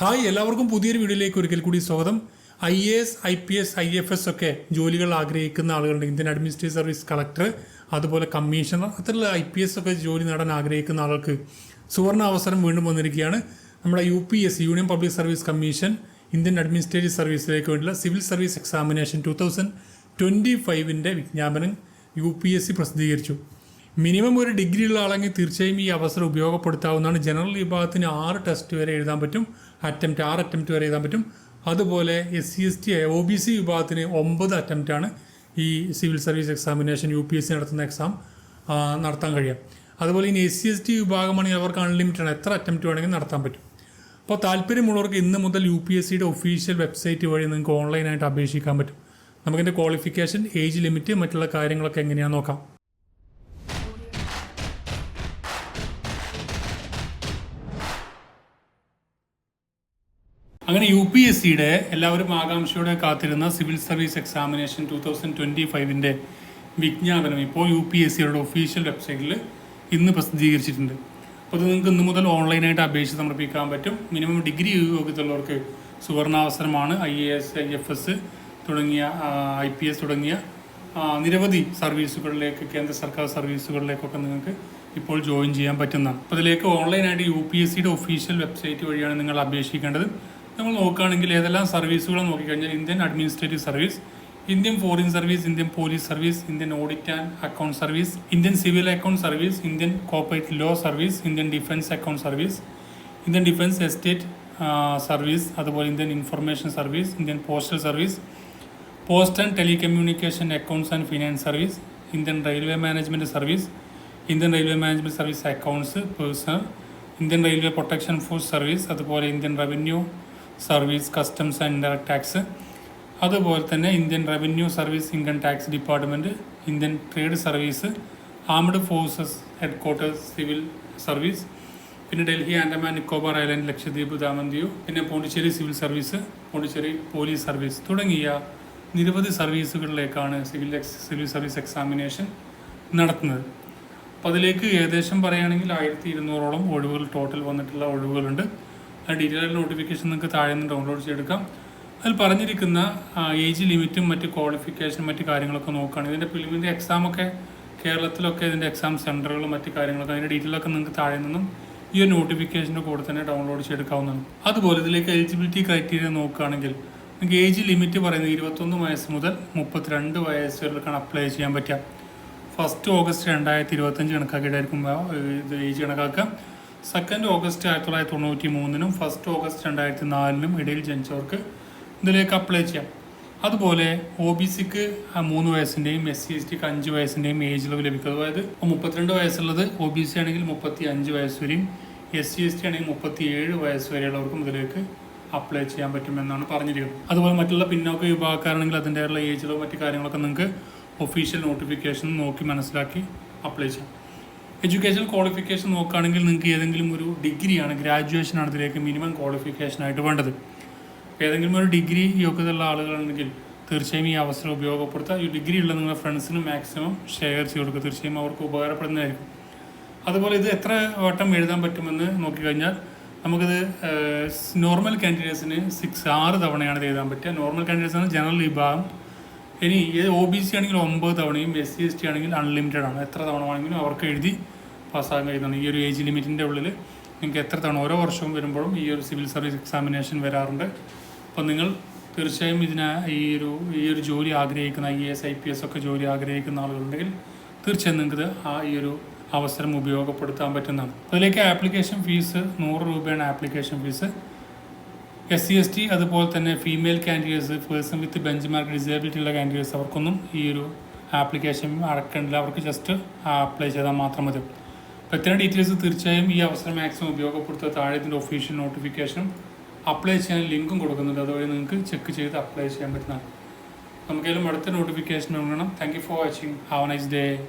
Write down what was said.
Hi എല്ലാവർക്കും പുതിയൊരു വീഡിയോയിലേക്ക് ഒരിക്കൽ കൂടി സ്വാഗതം. I A S I P S I F S ഒക്കെ ജോലികൾ ആഗ്രഹിക്കുന്ന ആളുകളുണ്ട്. ഇന്ത്യൻ അഡ്മിനിസ്ട്രേറ്റീവ് സർവീസ് കളക്ടർ അതുപോലെ കമ്മീഷണർ അത്തരത്തിലുള്ള ഐ പി എസ് ഒക്കെ ജോലി നേടാൻ ആഗ്രഹിക്കുന്ന ആളുകൾക്ക് സുവർണ അവസരം വീണ്ടും വന്നിരിക്കുകയാണ്. നമ്മുടെ U P S union public service commission Indian administrative സർവീസിലേക്ക് വേണ്ടിയുള്ള civil service examination two thousand twenty ഫൈവിന്റെ വിജ്ഞാപനം യു പി എസ് സി പ്രസിദ്ധീകരിച്ചു. മിനിമം ഒരു ഡിഗ്രി ഉള്ള ആളെങ്കിൽ തീർച്ചയായും ഈ അവസരം ഉപയോഗപ്പെടുത്താവുന്നതാണ്. ജനറൽ വിഭാഗത്തിന് ആറ് ടെസ്റ്റ് വരെ എഴുതാൻ പറ്റും. അറ്റംപ്റ്റ് ആറ് അറ്റംപ്റ്റ് വരെ എഴുതാൻ പറ്റും. അതുപോലെ S C S T O B C വിഭാഗത്തിന് ഒമ്പത് അറ്റംപ്റ്റാണ് ഈ civil service examination U P S C നടത്തുന്ന എക്സാം നടത്താൻ കഴിയാം അതുപോലെ ഇനി എസ് സി എസ് ടി വിഭാഗമാണെങ്കിൽ അവർക്ക് അൺലിമിറ്റഡ് ആണ്. എത്ര അറ്റംപ്റ്റ് വേണമെങ്കിൽ നടത്താൻ പറ്റും. അപ്പോൾ താല്പര്യമുള്ളവർക്ക് ഇന്ന് മുതൽ യു പി എസ് സിയുടെ ഒഫീഷ്യൽ വെബ്സൈറ്റ് വഴി നിങ്ങൾക്ക് ഓൺലൈനായിട്ട് അപേക്ഷിക്കാൻ പറ്റും. നമുക്കിന്റെ ക്വാളിഫിക്കേഷൻ ഏജ് ലിമിറ്റ് മറ്റുള്ള കാര്യങ്ങളൊക്കെ എങ്ങനെയാണെന്ന് നോക്കാം. അങ്ങനെ യു പി എസ് സിയുടെ എല്ലാവരും ആകാംക്ഷയോടെ കാത്തിരുന്ന civil service examination two thousand twenty ഫൈവിന്റെ വിജ്ഞാപനം ഇപ്പോൾ യു പി എസ് സിയുടെ ഒഫീഷ്യൽ വെബ്സൈറ്റിൽ ഇന്ന് പ്രസിദ്ധീകരിച്ചിട്ടുണ്ട്. അപ്പോൾ അത് നിങ്ങൾക്ക് ഇന്ന് മുതൽ ഓൺലൈനായിട്ട് അപേക്ഷ സമർപ്പിക്കാൻ പറ്റും. മിനിമം ഡിഗ്രി യോഗ്യതയുള്ളവർക്ക് സുവർണാവസരമാണ്. I A S I F S തുടങ്ങിയ ഐ പി എസ് തുടങ്ങിയ നിരവധി സർവീസുകളിലേക്ക് കേന്ദ്ര സർക്കാർ സർവീസുകളിലേക്കൊക്കെ നിങ്ങൾക്ക് ഇപ്പോൾ ജോയിൻ ചെയ്യാൻ പറ്റുന്നതാണ്. അപ്പോൾ അതിലേക്ക് ഓൺലൈനായിട്ട് യു പി എസ് സിയുടെ ഒഫീഷ്യൽ വെബ്സൈറ്റ് വഴിയാണ് നിങ്ങൾ അപേക്ഷിക്കേണ്ടത്. നമ്മൾ നോക്കുകയാണെങ്കിൽ ഏതെല്ലാം സർവീസുകൾ നോക്കിക്കഴിഞ്ഞാൽ Indian administrative service Indian foreign service Indian police service Indian audit and account service Indian civil account service Indian corporate law service Indian defence account service Indian defence estate service അതുപോലെ Indian information service Indian postal service post and telecommunication accounts and finance service Indian railway management service Indian railway management service accounts personnel Indian railway protection force service അതുപോലെ Indian revenue service customs and indirect tax. അതുപോലെ തന്നെ Indian revenue service income tax department Indian trade service armed forces headquarters civil service പിന്നെ Delhi Andaman Nicobar island Lakshadweep Daman Diu പിന്നെ Pondicherry civil service Pondicherry police service തുടങ്ങിയ നിരവധി സർവീസുകളിലേക്കാണ് civil ex civil service examination നടത്തുന്നത്. അപ്പോൾ അതിലേക്ക് ഏകദേശം പറയുകയാണെങ്കിൽ ആയിരത്തി ഇരുന്നൂറോളം ഒഴിവുകൾ ടോട്ടൽ വന്നിട്ടുള്ള ഒഴിവുകളുണ്ട്. ആ ഡീറ്റെയിൽ നോട്ടിഫിക്കേഷൻ നിങ്ങൾക്ക് താഴെ നിന്ന് ഡൗൺലോഡ് ചെയ്തെടുക്കാം. അതിൽ പറഞ്ഞിരിക്കുന്ന ഏജ് ലിമിറ്റും മറ്റ് ക്വാളിഫിക്കേഷനും മറ്റ് കാര്യങ്ങളൊക്കെ നോക്കുകയാണ് ഇതിന്റെ പ്രിലിമിന്റെ എക്സാമൊക്കെ കേരളത്തിലൊക്കെ ഇതിന്റെ എക്സാം സെന്ററുകളും മറ്റ് കാര്യങ്ങളൊക്കെ അതിന്റെ ഡീറ്റെയിലൊക്കെ നിങ്ങൾക്ക് താഴെ നിന്നും ഈ ഒരു നോട്ടിഫിക്കേഷന്റെ കൂടെ തന്നെ ഡൗൺലോഡ് ചെയ്തെടുക്കാവുന്നതാണ്. അതുപോലെ ഇതിലേക്ക് എലിജിബിലിറ്റി ക്രൈറ്റീരിയ നോക്കുകയാണെങ്കിൽ നിങ്ങൾക്ക് ഏജ് ലിമിറ്റ് പറയുന്നത് ഇരുപത്തൊന്ന് വയസ്സ് മുതൽ മുപ്പത്തിരണ്ട് വയസ്സ് വരെയൊക്കെയാണ് അപ്ലൈ ചെയ്യാൻ പറ്റുക. ഫസ്റ്റ് ഓഗസ്റ്റ് രണ്ടായിരത്തി ഇരുപത്തഞ്ച് കണക്കാക്കിയിട്ടായിരിക്കും ഇത് ഏജ് കണക്കാക്കുക. സെക്കൻഡ് ഓഗസ്റ്റ് ആയിരത്തി തൊള്ളായിരത്തി തൊണ്ണൂറ്റി മൂന്നിനും ഫസ്റ്റ് ഓഗസ്റ്റ് രണ്ടായിരത്തി നാലിനും ഇടയിൽ ജനിച്ചവർക്ക് ഇതിലേക്ക് അപ്ലൈ ചെയ്യാം. അതുപോലെ ഒ ബി സിക്ക് മൂന്ന് വയസ്സിന്റെയും എസ് സി എസ് ടിക്ക് അഞ്ച് വയസ്സിന്റെയും ഏജ് ലെവൽ ലഭിക്കും. അതായത് മുപ്പത്തിരണ്ട് വയസ്സുള്ളത് ഒ ബി സി ആണെങ്കിൽ മുപ്പത്തി അഞ്ച് വയസ്സ് വരെയും എസ് സി എസ് ടി ആണെങ്കിൽ മുപ്പത്തി ഏഴ് വയസ്സ് വരെയുള്ളവർക്കും ഇതിലേക്ക് അപ്ലൈ ചെയ്യാൻ പറ്റുമെന്നാണ് പറഞ്ഞിരിക്കുന്നത്. അതുപോലെ മറ്റുള്ള പിന്നോക്ക വിഭാഗക്കാരാണെങ്കിൽ ഏജ് ഏജിലോ മറ്റു കാര്യങ്ങളൊക്കെ നിങ്ങൾക്ക് ഒഫീഷ്യൽ നോട്ടിഫിക്കേഷൻ നോക്കി മനസ്സിലാക്കി അപ്ലൈ ചെയ്യാം. എഡ്യൂക്കേഷൻ ക്വാളിഫിക്കേഷൻ നോക്കുകയാണെങ്കിൽ നിങ്ങൾക്ക് ഏതെങ്കിലും ഒരു ഡിഗ്രിയാണ് ഗ്രാജുവേഷനാണ് ഇതിലേക്ക് മിനിമം ക്വാളിഫിക്കേഷൻ ആയിട്ട് വേണ്ടത്. ഏതെങ്കിലും ഒരു ഡിഗ്രി യോഗ്യതയുള്ള ആളുകളാണെങ്കിൽ തീർച്ചയായും ഈ അവസരം ഉപയോഗപ്പെടുത്തുക. ഈ ഡിഗ്രി ഉള്ള നിങ്ങളുടെ ഫ്രണ്ട്സിന് മാക്സിമം ഷെയർ ചെയ്ത് കൊടുക്കുക. തീർച്ചയായും അവർക്ക് ഉപകാരപ്പെടുന്നതായിരിക്കും. അതുപോലെ ഇത് എത്ര വട്ടം എഴുതാൻ പറ്റുമെന്ന് നോക്കിക്കഴിഞ്ഞാൽ നമുക്കിത് നോർമൽ കാൻഡിഡേറ്റ്സിന് സിക്സ് ആറ് തവണയാണ് ഇത് എഴുതാൻ പറ്റുക. നോർമൽ കാൻഡിഡേറ്റ്സ് ആണ് ജനറൽ വിഭാഗം ഇനി ഒ ബി സി ആണെങ്കിൽ ഒമ്പത് തവണയും എസ് സി എസ് ടി ആണെങ്കിൽ അൺലിമിറ്റഡ് ആണ്. എത്ര തവണ വേണമെങ്കിലും അവർക്ക് എഴുതി പാസ്സാകാൻ കഴിയുന്നതാണ്. ഈ ഒരു ഏജ് ലിമിറ്റിന്റെ ഉള്ളിൽ നിങ്ങൾക്ക് എത്ര തവണ ഓരോ വർഷവും വരുമ്പോഴും ഈ ഒരു സിവിൽ സർവീസ് എക്സാമിനേഷൻ വരാറുണ്ട്. അപ്പം നിങ്ങൾ തീർച്ചയായും ഇതിന് ഈ ഒരു ഈ ഒരു ജോലി ആഗ്രഹിക്കുന്ന I S I P S ഒക്കെ ജോലി ആഗ്രഹിക്കുന്ന ആളുകളുണ്ടെങ്കിൽ തീർച്ചയായും നിങ്ങൾക്ക് ആ ഈ ഒരു അവസരം ഉപയോഗപ്പെടുത്താൻ പറ്റുന്നതാണ്. അതിലേക്ക് ആപ്ലിക്കേഷൻ ഫീസ് നൂറ് രൂപയാണ് application fee S C S T അതുപോലെ തന്നെ female candidates person with benchmark disability ഉള്ള കാൻഡിഡേറ്റ്സ് അവർക്കൊന്നും ഈ ഒരു ആപ്ലിക്കേഷൻ അടക്കേണ്ടില്ല അവർക്ക് ജസ്റ്റ് അപ്ലൈ ചെയ്താൽ മാത്രം മതി. അപ്പോൾ ഇത്തരം ഡീറ്റെയിൽസ് തീർച്ചയായും ഈ അവസരം മാക്സിമം ഉപയോഗപ്പെടുത്തുക. താഴെ ഇതിന്റെ ഒഫീഷ്യൽ നോട്ടിഫിക്കേഷനും അപ്ലൈ ചെയ്യാൻ ലിങ്കും കൊടുക്കുന്നുണ്ട്. അതുവഴി നിങ്ങൾക്ക് ചെക്ക് ചെയ്ത് അപ്ലൈ ചെയ്യാൻ പറ്റുന്നതാണ്. നമുക്കേലും അടുത്ത നോട്ടിഫിക്കേഷൻ നോക്കണം. Thank you for watching have nice day